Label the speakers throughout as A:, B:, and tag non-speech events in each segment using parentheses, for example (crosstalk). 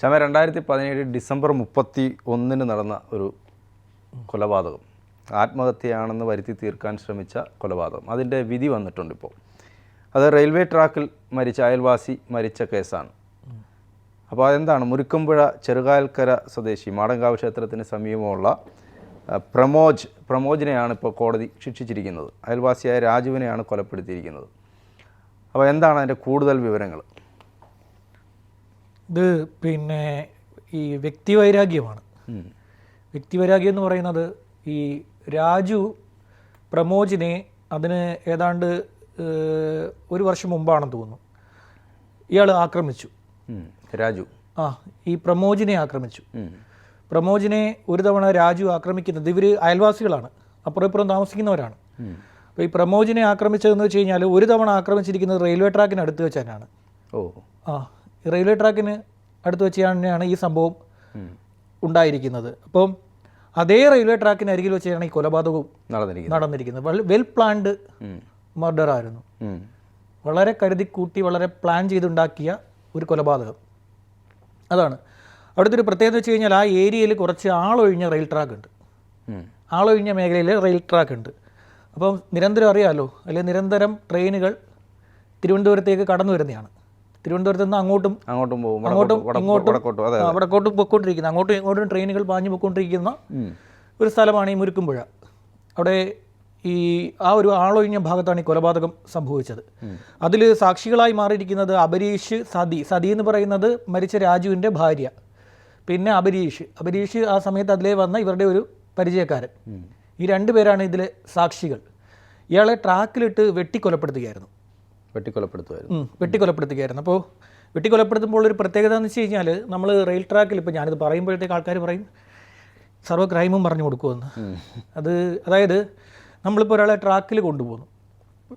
A: ശമ രണ്ടായിരത്തി പതിനേഴ് ഡിസംബർ മുപ്പത്തി ഒന്നിന് നടന്ന ഒരു കൊലപാതകം. ആത്മഹത്യയാണെന്ന് വരുത്തി തീർക്കാൻ ശ്രമിച്ച കൊലപാതകം. അതിന്റെ വിധി വന്നിട്ടുണ്ട് ഇപ്പോൾ അത് റെയിൽവേ ട്രാക്കിൽ മരിച്ച അയൽവാസി മരിച്ച കേസാണ്. അപ്പോൾ അതെന്താണ്? മുരുക്കുംപുഴ ചെറുകായൽക്കര സ്വദേശി മാടങ്കാവ് ക്ഷേത്രത്തിന് സമീപമുള്ള പ്രമോജ് പ്രമോജിനെയാണ് ഇപ്പോൾ കോടതി ശിക്ഷിച്ചിരിക്കുന്നത്. അയൽവാസിയായ രാജുവിനെയാണ് കൊലപ്പെടുത്തിയിരിക്കുന്നത്. അപ്പോൾ എന്താണ് അതിന്റെ കൂടുതൽ വിവരങ്ങൾ?
B: ഇത് പിന്നെ ഈ വ്യക്തിവൈരാഗ്യമാണ്. വ്യക്തിവൈരാഗ്യം എന്ന് പറയുന്നത് ഈ രാജു പ്രമോജിനെ അതിന് ഏതാണ്ട് ഒരു വർഷം മുമ്പാണെന്ന് തോന്നുന്നു. ഇയാൾ ആക്രമിച്ചു.
A: രാജു.
B: ആ ഈ പ്രമോജിനെ ആക്രമിച്ചു. പ്രമോജിനെ ഒരു തവണ രാജു ആക്രമിക്കുന്നത് ഇവർ അയൽവാസികളാണ്. അപ്പുറം ഇപ്പുറം താമസിക്കുന്നവരാണ്. അപ്പോൾ ഈ പ്രമോജിനെ ആക്രമിച്ചതെന്ന് വെച്ച് കഴിഞ്ഞാൽ ഒരു തവണ ആക്രമിച്ചിരിക്കുന്നത് റെയിൽവേ ട്രാക്കിന് അടുത്ത് വെച്ചാനാണ്
A: ഓ.
B: ആ റെയിൽവേ ട്രാക്കിന് അടുത്ത് വെച്ച് തന്നെയാണ് ഈ സംഭവം ഉണ്ടായിരിക്കുന്നത്. അപ്പം അതേ റെയിൽവേ ട്രാക്കിന് അരികിൽ വെച്ചാണ് ഈ കൊലപാതകവും
A: നടന്നിരിക്കുന്നു
B: നടന്നിരിക്കുന്നത്. വെൽ- പ്ലാൻഡ് മർഡർ ആയിരുന്നു വളരെ കരുതി കൂട്ടി വളരെ പ്ലാൻ ചെയ്തുണ്ടാക്കിയ ഒരു കൊലപാതകം. അതാണ്. അവിടുത്തെ ഒരു പ്രത്യേകത വെച്ച് കഴിഞ്ഞാൽ ആ ഏരിയയിൽ കുറച്ച് ആളൊഴിഞ്ഞ റെയിൽ ട്രാക്ക് ഉണ്ട്. ആളൊഴിഞ്ഞ മേഖലയിൽ റെയിൽ ട്രാക്ക് ഉണ്ട്. അപ്പം നിരന്തരം അറിയാമല്ലോ അല്ലെങ്കിൽ നിരന്തരം ട്രെയിനുകൾ തിരുവനന്തപുരത്തേക്ക് കടന്നു വരുന്നതാണ്. തിരുവനന്തപുരത്ത് നിന്ന് അങ്ങോട്ടും
A: അങ്ങോട്ടും പോകും.
B: അങ്ങോട്ടും ഇങ്ങോട്ടും
A: വടക്കോട്ടും.
B: പൊക്കോണ്ടിരിക്കുന്ന. അങ്ങോട്ടും ഇങ്ങോട്ടും ട്രെയിനുകൾ പാഞ്ഞു പൊക്കോണ്ടിരിക്കുന്ന ഒരു സ്ഥലമാണ് ഈ മുരുക്കുമ്പുഴ അവിടെ ഈ ആ ഒരു ആളൊഴിഞ്ഞ ഭാഗത്താണ് ഈ കൊലപാതകം സംഭവിച്ചത്. അതിൽ സാക്ഷികളായി മാറിയിരിക്കുന്നത് അബരീഷ് സതി. സതി എന്ന് പറയുന്നത് മരിച്ച രാജുവിന്റെ ഭാര്യ. പിന്നെ അബരീഷ് അബരീഷ് ആ സമയത്ത് അതിലേ വന്ന ഇവരുടെ ഒരു പരിചയക്കാരൻ. ഈ രണ്ടു പേരാണ് ഇതിലെ സാക്ഷികൾ. ഇയാളെ ട്രാക്കിലിട്ട് വെട്ടിക്കൊലപ്പെടുത്തുകയായിരുന്നു.
A: വെട്ടിക്കൊലപ്പെടുത്തുമായിരുന്നു
B: വെട്ടിക്കൊലപ്പെടുത്തുകയായിരുന്നു. അപ്പോൾ വെട്ടിക്കൊലപ്പെടുത്തുമ്പോൾ ഒരു പ്രത്യേകത എന്ന് വെച്ച് കഴിഞ്ഞാൽ നമ്മൾ റെയിൽ ട്രാക്കിൽ ഇപ്പോൾ ഞാനിത് പറയുമ്പോഴത്തേക്ക് ആൾക്കാർ പറയും സർവ ക്രൈമും പറഞ്ഞു കൊടുക്കുമെന്ന്. അത് അതായത് നമ്മളിപ്പോൾ ഒരാളെ ട്രാക്കിൽ കൊണ്ടുപോകുന്നു.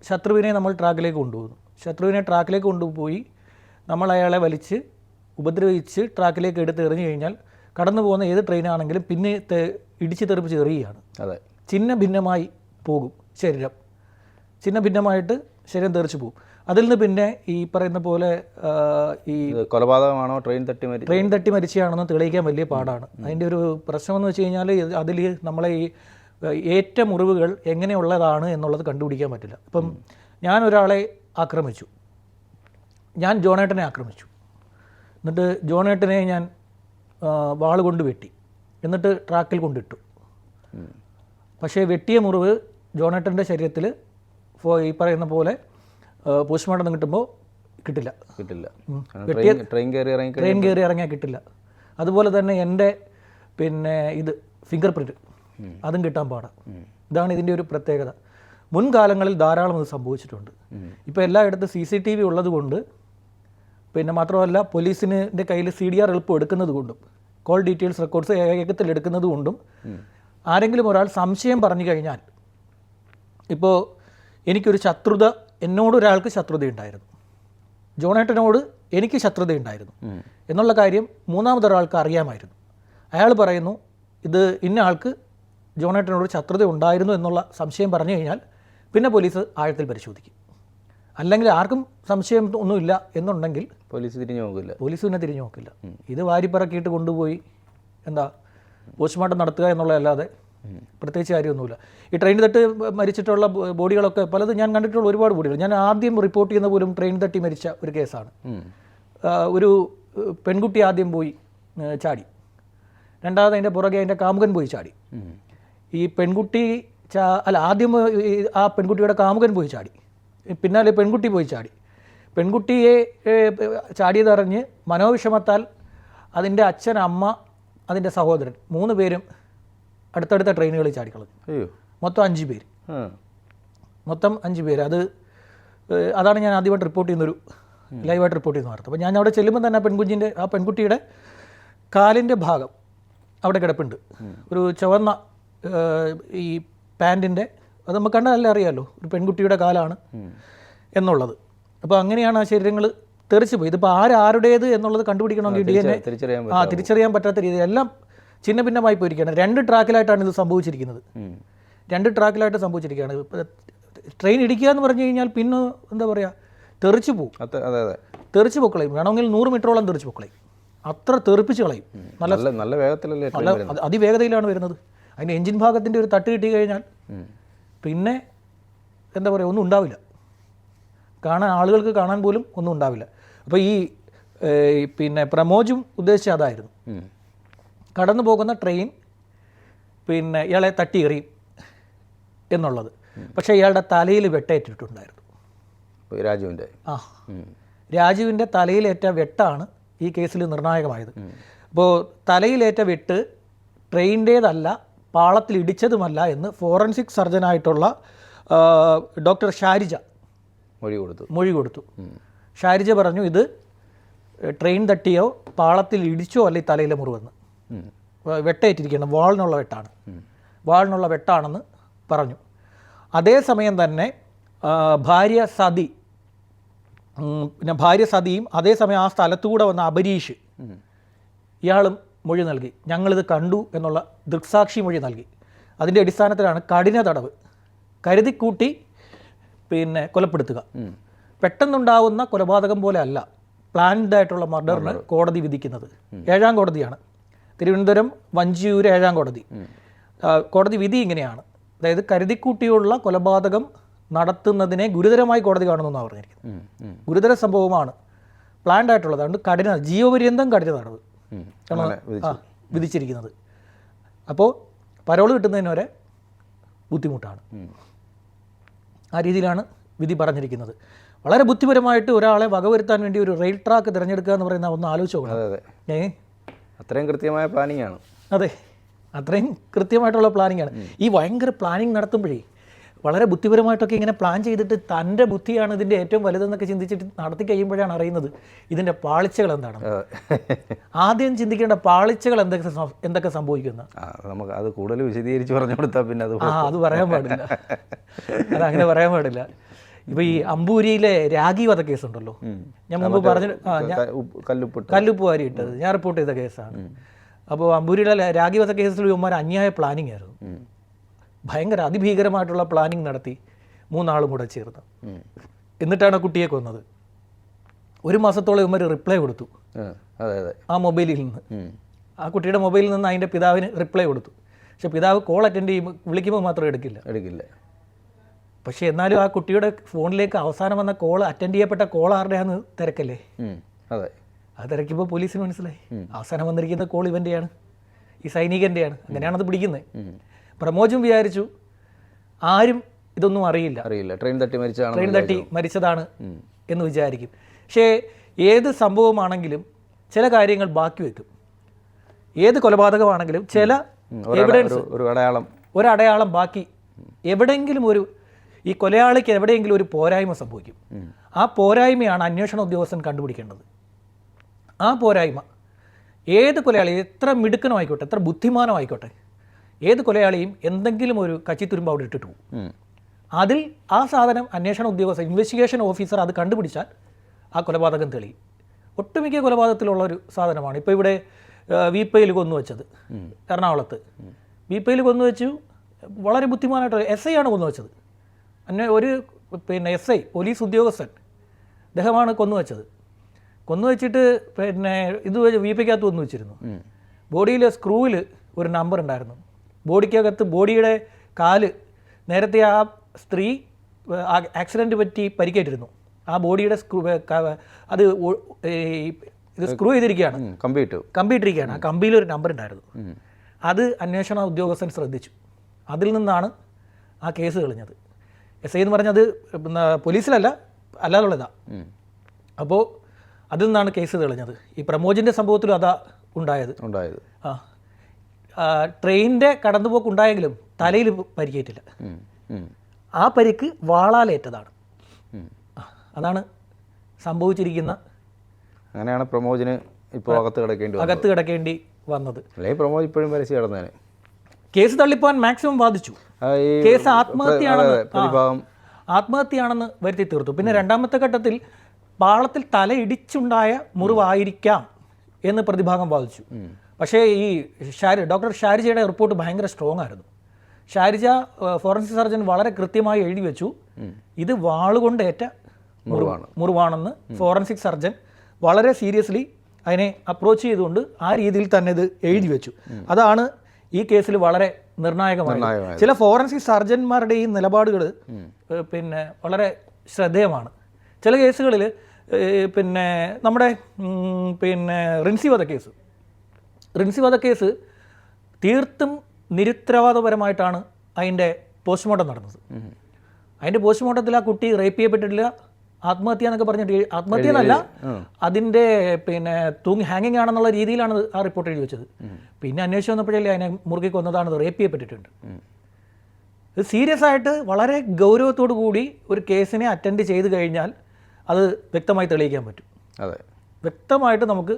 B: ശത്രുവിനെ നമ്മൾ ട്രാക്കിലേക്ക് കൊണ്ടുപോകുന്നു. ശത്രുവിനെ ട്രാക്കിലേക്ക് കൊണ്ടുപോയി നമ്മൾ അയാളെ വലിച്ച് ഉപദ്രവിച്ച് ട്രാക്കിലേക്ക് എടുത്ത് എറിഞ്ഞു കഴിഞ്ഞാൽ കടന്നു പോകുന്ന ഏത് ട്രെയിനാണെങ്കിലും പിന്നെ ഇടിച്ചു ഇടിച്ച് തെറിപ്പിച്ച് എറിയുകയാണ്.
A: അതെ.
B: ചിഹ്ന ഭിന്നമായി പോകും ശരീരം. ചിഹ്ന ഭിന്നമായിട്ട് ശരീരം തെറിച്ച് പോകും. അതിൽ നിന്ന് പിന്നെ ഈ പറയുന്ന പോലെ ഈ
A: കൊലപാതകമാണോ? ട്രെയിൻ തട്ടി മരി
B: ട്രെയിൻ തട്ടി മരിച്ചാണെന്ന് തെളിയിക്കാൻ വലിയ പാടാണ്. അതിന്റെ ഒരു പ്രശ്നം എന്ന് വെച്ച് കഴിഞ്ഞാൽ അതിൽ നമ്മളെ ഈ ഏറ്റ മുറിവുകൾ എങ്ങനെയുള്ളതാണ് എന്നുള്ളത് കണ്ടുപിടിക്കാൻ പറ്റില്ല. ഇപ്പം ഞാൻ ഒരാളെ ആക്രമിച്ചു. ഞാൻ ജോണേട്ടനെ ആക്രമിച്ചു. എന്നിട്ട് ജോണേട്ടനെ ഞാൻ വാൾ വാൾ കൊണ്ട് വെട്ടി. എന്നിട്ട് ട്രാക്കിൽ കൊണ്ടിട്ടു. പക്ഷേ വെട്ടിയ മുറിവ് ജോണേട്ടന്റെ ശരീരത്തിൽ ഈ പറയുന്ന പോലെ പോസ്റ്റ്മോർട്ടം കിട്ടുമ്പോൾ കിട്ടില്ല.
A: കിട്ടില്ല. ട്രെയിൻ കയറി ഇറങ്ങി
B: ട്രെയിൻ കയറി ഇറങ്ങിയാൽ കിട്ടില്ല. അതുപോലെ തന്നെ എന്റെ പിന്നെ ഇത് ഫിംഗർ പ്രിന്റ് അതും കിട്ടാൻ പാടാം. ഇതാണ് ഇതിന്റെ ഒരു പ്രത്യേകത. മുൻകാലങ്ങളിൽ ധാരാളം ഇത് സംഭവിച്ചിട്ടുണ്ട്. ഇപ്പോൾ എല്ലായിടത്തും സി സി ടി വി ഉള്ളത് കൊണ്ട് പിന്നെ മാത്രമല്ല പോലീസിന്റെ കയ്യിൽ സി ഡി ആർ എളുപ്പം എടുക്കുന്നത് കൊണ്ടും കോൾ ഡീറ്റെയിൽസ് റെക്കോർഡ്സ് ഏകത്തിൽ എടുക്കുന്നത് കൊണ്ടും ആരെങ്കിലും ഒരാൾ സംശയം പറഞ്ഞു കഴിഞ്ഞാൽ ഇപ്പോൾ എനിക്കൊരു ശത്രുത എന്നോട് ഒരാൾക്ക് ശത്രുതയുണ്ടായിരുന്നു. ജോണേട്ടനോട് എനിക്ക് ശത്രുതയുണ്ടായിരുന്നു. എന്നുള്ള കാര്യം മൂന്നാമതൊരാൾക്ക് അറിയാമായിരുന്നു. അയാൾ പറയുന്നു ഇത് ഇന്ന ആൾക്ക് ജോണേട്ടനോട് ശത്രുത ഉണ്ടായിരുന്നു എന്നുള്ള സംശയം പറഞ്ഞു കഴിഞ്ഞാൽ പിന്നെ പോലീസ് ആഴത്തിൽ പരിശോധിക്കും. അല്ലെങ്കിൽ ആർക്കും സംശയം ഒന്നുമില്ല എന്നുണ്ടെങ്കിൽ
A: പോലീസ് തിരിഞ്ഞു നോക്കില്ല.
B: പോലീസ് പിന്നെ തിരിഞ്ഞു നോക്കില്ല. ഇത് വാരിപ്പറക്കിയിട്ട് കൊണ്ടുപോയി എന്താ പോസ്റ്റ്മോർട്ടം നടത്തുക എന്നുള്ളതല്ലാതെ പ്രത്യേകിച്ച് കാര്യമൊന്നുമില്ല. ഈ ട്രെയിൻ തട്ട് മരിച്ചിട്ടുള്ള ബോഡികളൊക്കെ പലതും ഞാൻ കണ്ടിട്ടുള്ള ഒരുപാട് ബോഡികൾ. ഞാൻ ആദ്യം റിപ്പോർട്ട് ചെയ്യുന്ന പോലും ട്രെയിൻ തട്ടി മരിച്ച ഒരു കേസാണ്. ഒരു പെൺകുട്ടി ആദ്യം പോയി ചാടി. രണ്ടാമത് അതിന്റെ പുറകെ അതിന്റെ കാമുകൻ പോയി ചാടി. ഈ പെൺകുട്ടി ചാ അല്ല ആദ്യം ആ പെൺകുട്ടിയുടെ കാമുകൻ പോയി ചാടി. പിന്നാലെ പെൺകുട്ടി പോയി ചാടി. പെൺകുട്ടിയെ ചാടിയതറിഞ്ഞ് മനോവിഷമത്താൽ അതിന്റെ അച്ഛൻ അമ്മ അതിന്റെ സഹോദരൻ മൂന്ന് പേരും അടുത്തടുത്ത ട്രെയിനുകളിൽ ചാടിക്കളഞ്ഞു. മൊത്തം അഞ്ച് പേര്. മൊത്തം അഞ്ച് പേര്. അത് അതാണ് ഞാൻ ആദ്യമായിട്ട് റിപ്പോർട്ട് ചെയ്യുന്നൊരു ലൈവായിട്ട് റിപ്പോർട്ട് ചെയ്യുന്ന വാർത്ത. അപ്പോൾ ഞാൻ അവിടെ ചെല്ലുമ്പോൾ തന്നെ ആ പെൺകുഞ്ഞിന്റെ ആ പെൺകുട്ടിയുടെ കാലിന്റെ ഭാഗം അവിടെ കിടപ്പുണ്ട്. ഒരു ചുവന്ന ഈ പാന്റിന്റെ അത് നമുക്ക് കണ്ടാലല്ലേ അറിയാമല്ലോ ഒരു പെൺകുട്ടിയുടെ കാലാണ് എന്നുള്ളത്. അപ്പോൾ അങ്ങനെയാണ് ആ ശരീരങ്ങൾ തെറിച്ച് പോയി. ഇതിപ്പോൾ ആരാരുടേത് എന്നുള്ളത് കണ്ടുപിടിക്കണമെങ്കിൽ ഡി എൻ എ ആ തിരിച്ചറിയാൻ പറ്റാത്ത രീതിയിൽ എല്ലാം ചിന്ന ഭിന്നമായി പോയിരിക്കുകയാണ്. രണ്ട് ട്രാക്കിലായിട്ടാണ് ഇത് സംഭവിച്ചിരിക്കുന്നത്. രണ്ട് ട്രാക്കിലായിട്ട് സംഭവിച്ചിരിക്കുകയാണ്. ട്രെയിൻ ഇടിക്കുക എന്ന് പറഞ്ഞു കഴിഞ്ഞാൽ പിന്നെ എന്താ പറയുക തെറിച്ച് പോകും
A: അതെ
B: തെറിച്ച് പൊക്കളയും വേണമെങ്കിൽ നൂറ് മീറ്ററോളം തെറിച്ച് പൊക്കളയും അത്ര തെറിപ്പിച്ച് കളയും. നല്ല
A: നല്ല വേഗത്തിലല്ലേ
B: നല്ല അതിവേഗതയിലാണ് വരുന്നത്. അതിന് എഞ്ചിൻ ഭാഗത്തിന്റെ ഒരു തട്ട് കിട്ടി കഴിഞ്ഞാൽ പിന്നെ എന്താ പറയുക ഒന്നും ഉണ്ടാവില്ല. കാണാൻ ആളുകൾക്ക് കാണാൻ പോലും ഒന്നും ഉണ്ടാവില്ല. അപ്പോൾ ഈ പിന്നെ പ്രമോജും ഉദ്ദേശിച്ച അതായിരുന്നു. കടന്നു പോകുന്ന ട്രെയിൻ പിന്നെ ഇയാളെ തട്ടി എറിയും എന്നുള്ളത്. പക്ഷേ ഇയാളുടെ തലയിൽ വെട്ടേറ്റിട്ടുണ്ടായിരുന്നു.
A: രാജുവിന്റെ.
B: ആ. രാജുവിന്റെ തലയിലേറ്റ വെട്ടാണ് ഈ കേസിൽ നിർണായകമായത്. അപ്പോൾ തലയിലേറ്റ വെട്ട് ട്രെയിനിന്റേതല്ല പാളത്തിൽ ഇടിച്ചതുമല്ല എന്ന് ഫോറൻസിക് സർജനായിട്ടുള്ള ഡോക്ടർ ഷാരിജ
A: മൊഴി കൊടുത്തു.
B: മൊഴി കൊടുത്തു. ഷാരിജ പറഞ്ഞു ഇത് ട്രെയിൻ തട്ടിയോ പാളത്തിൽ ഇടിച്ചോ അല്ല ഈ തലയിലെ മുറിവെന്ന്?
A: ഉം.
B: വെട്ടേറ്റിരിക്കണം വാളിനുള്ള വെട്ടാണ്. വാളിനുള്ള വെട്ടാണെന്ന് പറഞ്ഞു. അതേസമയം തന്നെ ഭാര്യ സതി പിന്നെ ഭാര്യ സതിയും അതേസമയം ആ സ്ഥലത്തുകൂടെ വന്ന അബരീഷ് ഇയാളും മൊഴി നൽകി. ഞങ്ങളിത് കണ്ടു എന്നുള്ള ദൃക്സാക്ഷി മൊഴി നൽകി. അതിന്റെ അടിസ്ഥാനത്തിലാണ് കഠിന തടവ്. കരുതിക്കൂട്ടി പിന്നെ കൊലപ്പെടുത്തുക. പെട്ടെന്നുണ്ടാവുന്ന കൊലപാതകം പോലെ അല്ല പ്ലാൻഡ് ആയിട്ടുള്ള മർഡറിന് കോടതി വിധിക്കുന്നത്. ഏഴാം കോടതിയാണ്. തിരുവനന്തപുരം വഞ്ചിയൂർ ഏഴാം കോടതി. കോടതി വിധി ഇങ്ങനെയാണ്. അതായത് കരുതിക്കൂട്ടിയുള്ള കൊലപാതകം നടത്തുന്നതിനെ ഗുരുതരമായി കോടതി കാണുന്നു പറഞ്ഞിരിക്കുന്നത്.
A: ഉം. ഉം.
B: ഗുരുതര സംഭവമാണ്. പ്ലാൻഡ് ആയിട്ടുള്ളത്. അതുകൊണ്ട് കഠിന ജീവപര്യന്തം കഠിന
A: നടവ്
B: ആ വിധിച്ചിരിക്കുന്നത്. അപ്പോൾ പരോൾ കിട്ടുന്നതിന് വരെ ബുദ്ധിമുട്ടാണ്. ആ രീതിയിലാണ് വിധി പറഞ്ഞിരിക്കുന്നത്. വളരെ ബുദ്ധിപരമായിട്ട് ഒരാളെ വകവരുത്താൻ വേണ്ടി ഒരു റെയിൽ ട്രാക്ക് തിരഞ്ഞെടുക്കുക എന്ന് പറയുന്ന ഒന്ന് ആലോചിച്ച് നോക്കണം.
A: അതെ അതെ.
B: ഏ?
A: അത്രയും കൃത്യമായ പ്ലാനിങ് ആണ്
B: അതെ അത്രയും കൃത്യമായിട്ടുള്ള പ്ലാനിങ് ആണ് ഈ ഭയങ്കര പ്ലാനിങ് നടത്തുമ്പോഴേ വളരെ ബുദ്ധിപരമായിട്ടൊക്കെ ഇങ്ങനെ പ്ലാൻ ചെയ്തിട്ട് തന്റെ ബുദ്ധിയാണ് ഇതിന്റെ ഏറ്റവും വലുതെന്നൊക്കെ ചിന്തിച്ചിട്ട് നടത്തി കഴിയുമ്പോഴാണ് അറിയുന്നത് ഇതിന്റെ പാളിച്ചകൾ
A: എന്താണ്.
B: ആദ്യം ചിന്തിക്കേണ്ട പാളിച്ചകൾ എന്തൊക്കെ എന്തൊക്കെ സംഭവിക്കുന്ന.
A: നമുക്ക് അത് കൂടുതൽ വിശദീകരിച്ച് പറഞ്ഞു കൊടുത്താൽ പിന്നെ അത്
B: ആ അത് പറയാൻ പാടില്ല. അത് അങ്ങനെ പറയാൻ പാടില്ല. ഇപ്പൊ ഈ അമ്പൂരിയിലെ രാഗി വധ കേസുണ്ടല്ലോ. ഞാൻ മുമ്പ് പറഞ്ഞു
A: കല്ലുപ്പുവാരി
B: കല്ലുപ്പ് വാരി ഇട്ടത്. ഞാൻ റിപ്പോർട്ട് ചെയ്ത കേസാണ്. അപ്പോൾ അമ്പൂരിയിലെ രാഗി വധ കേസിൽ ഇവന്മാർ അന്യായ പ്ലാനിങ് ആയിരുന്നു. ഭയങ്കര അതിഭീകരമായിട്ടുള്ള പ്ലാനിങ് നടത്തി മൂന്നാളും കൂടെ ചേർന്ന് എന്നിട്ടാണ് കുട്ടിയെ കൊന്നത്. ഒരു മാസത്തോളം ഇവന്മാർ റിപ്ലൈ കൊടുത്തു.
A: ആ
B: മൊബൈലിൽ നിന്ന്. ആ കുട്ടിയുടെ മൊബൈലിൽ നിന്ന് അതിന്റെ പിതാവിന് റിപ്ലൈ കൊടുത്തു. പക്ഷെ പിതാവ് കോൾ അറ്റൻഡ് ചെയ്യുമ്പോൾ വിളിക്കുമ്പോൾ മാത്രം എടുക്കില്ല.
A: എടുക്കില്ല.
B: പക്ഷേ എന്നാലും ആ കുട്ടിയുടെ ഫോണിലേക്ക് അവസാനം വന്ന കോൾ അറ്റൻഡ് ചെയ്യപ്പെട്ട കോൾ ആരുടെയാന്ന് തിരക്കല്ലേ?
A: അതെ.
B: അത് തിരക്കിപ്പോ പോലീസിന് മനസ്സിലായി. അവസാനം വന്നിരിക്കുന്ന കോൾ ഇവന്റെയാണ് ഈ സൈനികന്റെയാണ് അങ്ങനെയാണ് അത് പിടിക്കുന്നത് പ്രമോജും വിചാരിച്ചു. ആരും ഇതൊന്നും അറിയില്ല.
A: അറിയില്ല. ട്രെയിൻ തട്ടി മരിച്ചതാണ്
B: ട്രെയിൻ തട്ടി മരിച്ചതാണ് എന്ന് വിചാരിക്കും. പക്ഷേ ഏത് സംഭവമാണെങ്കിലും ചില കാര്യങ്ങൾ ബാക്കി വെക്കും. ഏത് കൊലപാതകമാണെങ്കിലും ചില എവിഡൻസ്
A: ഒരു അടയാളം.
B: ഒരടയാളം ബാക്കി. എവിടെങ്കിലും ഒരു ഈ കൊലയാളിക്ക് എവിടെയെങ്കിലും ഒരു പോരായ്മ സംഭവിക്കും. ആ പോരായ്മയാണ് അന്വേഷണ ഉദ്യോഗസ്ഥൻ കണ്ടുപിടിക്കേണ്ടത്. ആ പോരായ്മ ഏത് കൊലയാളി എത്ര മിടുക്കനമായിക്കോട്ടെ എത്ര ബുദ്ധിമാനമായിക്കോട്ടെ ഏത് കൊലയാളിയും എന്തെങ്കിലും ഒരു കച്ചിത്തുരുമ്പ് അവിടെ ഇട്ടിട്ട് പോകും. അതിൽ ആ സാധനം അന്വേഷണ ഉദ്യോഗസ്ഥ ഇൻവെസ്റ്റിഗേഷൻ ഓഫീസർ അത് കണ്ടുപിടിച്ചാൽ ആ കൊലപാതകം തെളിയും. ഒട്ടുമിക്ക കൊലപാതകത്തിലുള്ള ഒരു സാധനമാണ്. ഇപ്പോൾ ഇവിടെ വീപ്പയിൽ കൊന്നുവെച്ചത് എറണാകുളത്ത്. വീപ്പയിൽ കൊന്നുവെച്ചു വളരെ ബുദ്ധിമാനായിട്ട് എസ് ഐ ആണ് കൊന്നുവെച്ചത് അന്നെ ഒരു പിന്നെ എസ് ഐ പോലീസ് ഉദ്യോഗസ്ഥൻ അദ്ദേഹമാണ് കൊന്നുവെച്ചത് കൊന്നുവെച്ചിട്ട് പിന്നെ ഇത് വീപ്പയ്ക്കകത്ത് കൊന്നു വെച്ചിരുന്നു. ബോഡിയിലെ സ്ക്രൂവിൽ ഒരു നമ്പർ ഉണ്ടായിരുന്നു. ബോഡിക്കകത്ത് ബോഡിയുടെ കാൽ നേരത്തെ ആ സ്ത്രീ ആക്സിഡന്റ് പറ്റി പരിക്കേറ്റിരുന്നു. ആ ബോഡിയുടെ സ്ക്രൂ അത് ഇത് സ്ക്രൂ ചെയ്തിരിക്കുകയാണ്.
A: കമ്പ്യൂട്ടർ കമ്പി ഇട്ടു
B: ആ കമ്പിയിൽ ഒരു നമ്പർ ഉണ്ടായിരുന്നു. അത് അന്വേഷണ ഉദ്യോഗസ്ഥൻ ശ്രദ്ധിച്ചു. അതിൽ നിന്നാണ് ആ കേസ് തെളിഞ്ഞത്. എസ് ഐ എന്ന് പറഞ്ഞത് പോലീസിലല്ല അല്ലാതുള്ളതാണ് അപ്പോൾ അതിൽ നിന്നാണ് കേസ് തെളിഞ്ഞത്. ഈ പ്രമോജിന്റെ സംഭവത്തിലും അതാ ഉണ്ടായത്.
A: ഉണ്ടായത്.
B: ആ. ട്രെയിനിന്റെ കടന്നുപോക്ക് ഉണ്ടായെങ്കിലും തലയിൽ പരിക്കേറ്റില്ല. ആ പരിക്ക് വാളാലേറ്റതാണ്. അതാണ് സംഭവിച്ചിരിക്കുന്ന
A: അങ്ങനെയാണ് പ്രമോജിന് ഇപ്പോൾ അകത്ത് കിടക്കേണ്ടി
B: അകത്ത് കിടക്കേണ്ടി വന്നത്.
A: അല്ലെങ്കിൽ പ്രമോജ് ഇപ്പോഴും പരസ്യം കിടന്നേനെ
B: കേസ് തള്ളിപ്പോവാൻ മാക്സിമം ബാധിച്ചു കേസ് ആത്മഹത്യയാണെന്ന് ആത്മഹത്യയാണെന്ന് വരുത്തി തീർത്തു. പിന്നെ രണ്ടാമത്തെ ഘട്ടത്തിൽ പാളത്തിൽ തലയിടിച്ചുണ്ടായ മുറിവായിരിക്കാം എന്ന് പ്രതിഭാഗം വാദിച്ചു. പക്ഷേ ഈ ഷാരി ഡോക്ടർ ഷാരിജയുടെ റിപ്പോർട്ട് ഭയങ്കര സ്ട്രോങ് ആയിരുന്നു. ഷാരിജ ഫോറൻസിക് സർജൻ വളരെ കൃത്യമായി എഴുതി വെച്ചു. ഇത് വാളുകൊണ്ടേറ്റ മുറിവാണ്. മുറിവാണെന്ന് ഫോറൻസിക് സർജൻ വളരെ സീരിയസ്ലി അതിനെ അപ്രോച്ച് ചെയ്തുകൊണ്ട് ആ രീതിയിൽ തന്നെ ഇത് എഴുതി വെച്ചു. അതാണ് ഈ കേസിൽ വളരെ
A: നിർണായകമാണ്
B: ചില ഫോറൻസിക് സർജന്മാരുടെ ഈ നിലപാടുകൾ പിന്നെ വളരെ ശ്രദ്ധേയമാണ്. ചില കേസുകളിൽ പിന്നെ നമ്മുടെ പിന്നെ റിൻസി കേസ് റിൻസി കേസ് തീർത്തും നിരുത്തരവാദപരമായിട്ടാണ് അതിന്റെ പോസ്റ്റ്മോർട്ടം നടന്നത്. അതിന്റെ പോസ്റ്റ്മോർട്ടത്തിൽ ആ കുട്ടി റേപ്പ് ചെയ്യപ്പെട്ടിട്ടില്ല. ആത്മഹത്യ എന്നൊക്കെ പറഞ്ഞിട്ട് ആത്മഹത്യ എന്നല്ല അതിന്റെ പിന്നെ തൂങ്ങി ഹാങ്ങിങ് ആണെന്നുള്ള രീതിയിലാണ് ആ റിപ്പോർട്ട് എഴുതി വെച്ചത്. പിന്നെ അന്വേഷിച്ച് വന്നപ്പോഴല്ലേ അതിനെ മുറുകി കൊന്നതാണ് റേപ്പ് ചെയ്യപ്പെട്ടിട്ടുണ്ട്. ഇത് സീരിയസ് ആയിട്ട് വളരെ ഗൗരവത്തോടു കൂടി ഒരു കേസിനെ അറ്റൻഡ് ചെയ്ത് കഴിഞ്ഞാൽ അത് വ്യക്തമായി തെളിയിക്കാൻ പറ്റും.
A: അതെ.
B: വ്യക്തമായിട്ട് നമുക്ക്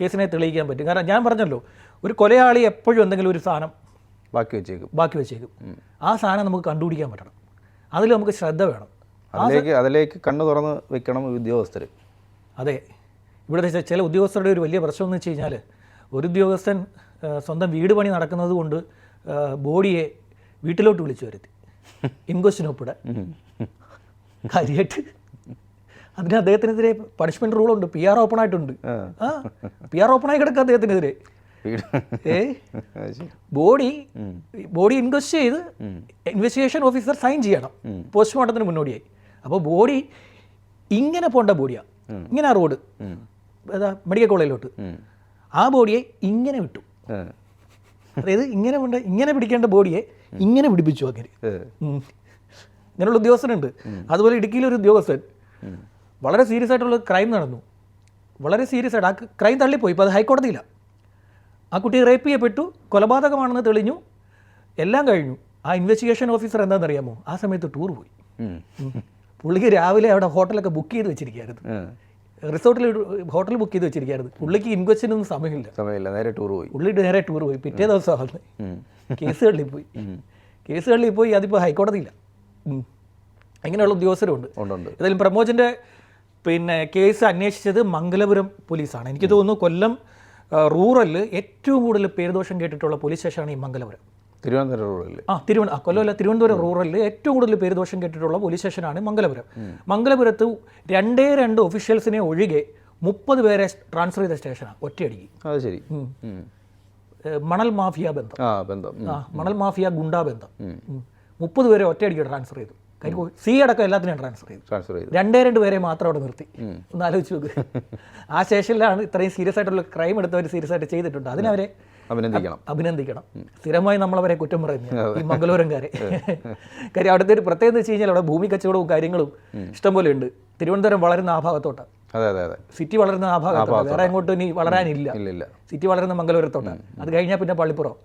B: കേസിനെ തെളിയിക്കാൻ പറ്റും. കാരണം ഞാൻ പറഞ്ഞല്ലോ ഒരു കൊലയാളി എപ്പോഴും എന്തെങ്കിലും ഒരു സാധനം
A: ബാക്കി വെച്ചേക്കും.
B: ബാക്കി വെച്ചേക്കും. ആ സാധനം നമുക്ക് കണ്ടുപിടിക്കാൻ പറ്റണം. അതിൽ നമുക്ക് ശ്രദ്ധ വേണം.
A: അതിലേക്ക് അതിലേക്ക് കണ്ണു തുറന്ന് വെക്കണം ഉദ്യോഗസ്ഥർ.
B: അതെ. ഇവിടുത്തെ ചില ഉദ്യോഗസ്ഥരുടെ ഒരു വലിയ പ്രശ്നം എന്ന് വെച്ച് കഴിഞ്ഞാൽ ഒരു ഉദ്യോഗസ്ഥൻ സ്വന്തം വീട് പണി നടക്കുന്നത് കൊണ്ട് ബോഡിയെ വീട്ടിലോട്ട് വിളിച്ചു വരുത്തി. ഇൻക്വസ്റ്റിനൊപ്പിടെ കാര്യമായിട്ട് അതിന് അദ്ദേഹത്തിനെതിരെ പണിഷ്മെന്റ് റൂളുണ്ട്. പി ആർ ഓപ്പൺ ആയിട്ടുണ്ട്. ആ. പി ആർ ഓപ്പൺ ആയി കിടക്കുക അദ്ദേഹത്തിനെതിരെ. ഏ? (laughs) ബോഡി ബോഡി ഇൻക്വസ്റ്റ് ചെയ്ത് ഇൻവെസ്റ്റിഗേഷൻ ഓഫീസർ സൈൻ ചെയ്യണം. പോസ്റ്റ്മോർട്ടത്തിന് മുന്നോടിയായി. അപ്പോൾ ബോഡി ഇങ്ങനെ പോണ്ട ബോഡിയാണ് ഇങ്ങനെ ആ റോഡ്. ഏതാ മെഡിക്കൽ കോളേജിലോട്ട്. ആ ബോഡിയെ ഇങ്ങനെ വിട്ടു. അതായത് ഇങ്ങനെ കൊണ്ട് ഇങ്ങനെ പിടിക്കേണ്ട ബോഡിയെ ഇങ്ങനെ പിടിപ്പിച്ചു അങ്ങനെ. ഇങ്ങനെയുള്ള ഉദ്യോഗസ്ഥനുണ്ട് അതുപോലെ ഇടുക്കിയിലൊരു ഉദ്യോഗസ്ഥൻ വളരെ സീരിയസ് ആയിട്ടുള്ള ക്രൈം നടന്നു. വളരെ സീരിയസ് ആയിട്ട് ആ ക്രൈം തള്ളിപ്പോയി. ഇപ്പോൾ അത് ഹൈക്കോടതിയിലാണ് ആ കുട്ടി റേപ്പ് ചെയ്യപ്പെട്ടു കൊലപാതകമാണെന്ന് തെളിഞ്ഞു എല്ലാം കഴിഞ്ഞു. ആ ഇൻവെസ്റ്റിഗേഷൻ ഓഫീസർ എന്താണെന്നറിയാമോ? ആ സമയത്ത് ടൂർ പോയി. പുള്ളിക്ക് രാവിലെ അവിടെ ഹോട്ടലൊക്കെ ബുക്ക് ചെയ്ത് വെച്ചിരിക്കുകയായിരുന്നു.
A: ഏ.
B: റിസോർട്ടിൽ ഹോട്ടൽ ബുക്ക് ചെയ്ത് വെച്ചിരിക്കുകയായിരുന്നു. പുള്ളിക്ക് ഇൻക്വസ്റ്റിനൊന്നും സമയമില്ല.
A: സമയമില്ല നേരെ ടൂർ പോയി.
B: പുള്ളി നേരെ ടൂർ പോയി. പിറ്റേ ദിവസം വന്ന്
A: ഉം.
B: കേസുകളിൽ പോയി. കേസുകളിൽ പോയി അതിപ്പോൾ ഹൈക്കോടതിയില്ല അങ്ങനെയുള്ള ഉദ്യോഗസ്ഥരുണ്ട്. ഏതായാലും പ്രമോജന്റെ പിന്നെ കേസ് അന്വേഷിച്ചത് മംഗലപുരം പോലീസാണ്. എനിക്ക് തോന്നുന്നു കൊല്ലം റൂറലിൽ ഏറ്റവും കൂടുതൽ പേരുദോഷം കേട്ടിട്ടുള്ള പോലീസ് സ്റ്റേഷനാണ് ഈ മംഗലപുരം.
A: തിരുവനന്തപുരം റൂറൽ
B: ആ തിരുവന കൊല്ലമല്ല തിരുവനന്തപുരം റൂറലിൽ ഏറ്റവും കൂടുതൽ പേര് ദോഷം കേട്ടിട്ടുള്ള പോലീസ് സ്റ്റേഷനാണ് മംഗലപുരം. മംഗലപുരത്ത് രണ്ടേ രണ്ട് ഒഫീഷ്യൽസിനെ ഒഴികെ മുപ്പത് പേരെ ട്രാൻസ്ഫർ ചെയ്ത സ്റ്റേഷനാണ് ഒറ്റയടിക്ക്.
A: അത് ശരി.
B: മണൽ മാഫിയ ബന്ധം.
A: ആ ബന്ധം.
B: ആ മണൽ മാഫിയ ഗുണ്ടാ ബന്ധം. മുപ്പത് പേരെ ഒറ്റയടിക്ക് ട്രാൻസ്ഫർ ചെയ്തു. കാര്യം സി അടക്കം എല്ലാത്തിനെയും ട്രാൻസ്ഫർ ചെയ്തു.
A: ട്രാൻസ്ഫർ ചെയ്തു.
B: രണ്ടേ രണ്ട് പേരെ മാത്രം അവിടെ നിർത്തി. ഒന്ന് ആലോചിച്ച് നോക്ക്. ആ സ്റ്റേഷനിലാണ് ഇത്രയും സീരിയസ് ആയിട്ടുള്ള ക്രൈം എടുത്തവർ സീരിയസ് ആയിട്ട് ചെയ്തിട്ടുണ്ട്. അതിനവരെ
A: അഭിനന്ദിക്കണം.
B: അഭിനന്ദിക്കണം. സ്ഥിരമായി നമ്മളവരെ കുറ്റം പറയുന്നു ഈ മംഗലൂരംകാരെ. കാര്യം അവിടുത്തെ ഒരു പ്രത്യേകത വെച്ച് കഴിഞ്ഞാൽ അവിടെ ഭൂമി കച്ചവടവും കാര്യങ്ങളും ഇഷ്ടംപോലെ ഉണ്ട്. തിരുവനന്തപുരം വളരുന്ന ആ ഭാഗത്തോട്ടാണ്.
A: അതെ അതെ അതെ.
B: സിറ്റി വളരുന്ന ആ ഭാഗത്തോട്ട് വേറെ അങ്ങോട്ട് ഇനി വളരാനില്ല. സിറ്റി വളരുന്ന മംഗലപുരത്തോട്ടാണ് അത് കഴിഞ്ഞാൽ പിന്നെ പള്ളിപ്പുറം.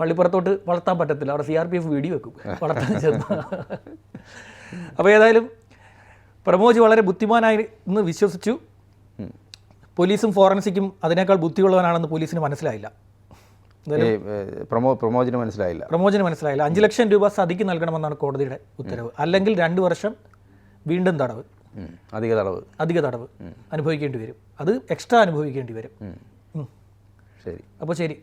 B: പള്ളിപ്പുറത്തോട്ട് വളർത്താൻ പറ്റത്തില്ല. അവിടെ C R P F video വെക്കും. വളർത്താൻ ചെന്ന്. അപ്പോൾ ഏതായാലും പ്രമോജ് വളരെ ബുദ്ധിമാനായി എന്ന് വിശ്വസിച്ചു. പോലീസും ഫോറൻസിക്കും അതിനേക്കാൾ ബുദ്ധിയുള്ളവനാണെന്ന് പോലീസിന് മനസ്സിലായില്ല.
A: ഏ, ഏ, പ്രമോ മനസ്സിലായില്ല.
B: പ്രമോചനം മനസ്സിലായില്ല. അഞ്ച് ലക്ഷം രൂപ സതിക്ക് നൽകണമെന്നാണ് കോടതിയുടെ ഉത്തരവ്. അല്ലെങ്കിൽ രണ്ട് വർഷം വീണ്ടും തടവ്.
A: അധിക തടവ്.
B: അധിക തടവ് അനുഭവിക്കേണ്ടി വരും. അത് എക്സ്ട്രാ അനുഭവിക്കേണ്ടി വരും.
A: ശരി.
B: അപ്പോൾ ശരി.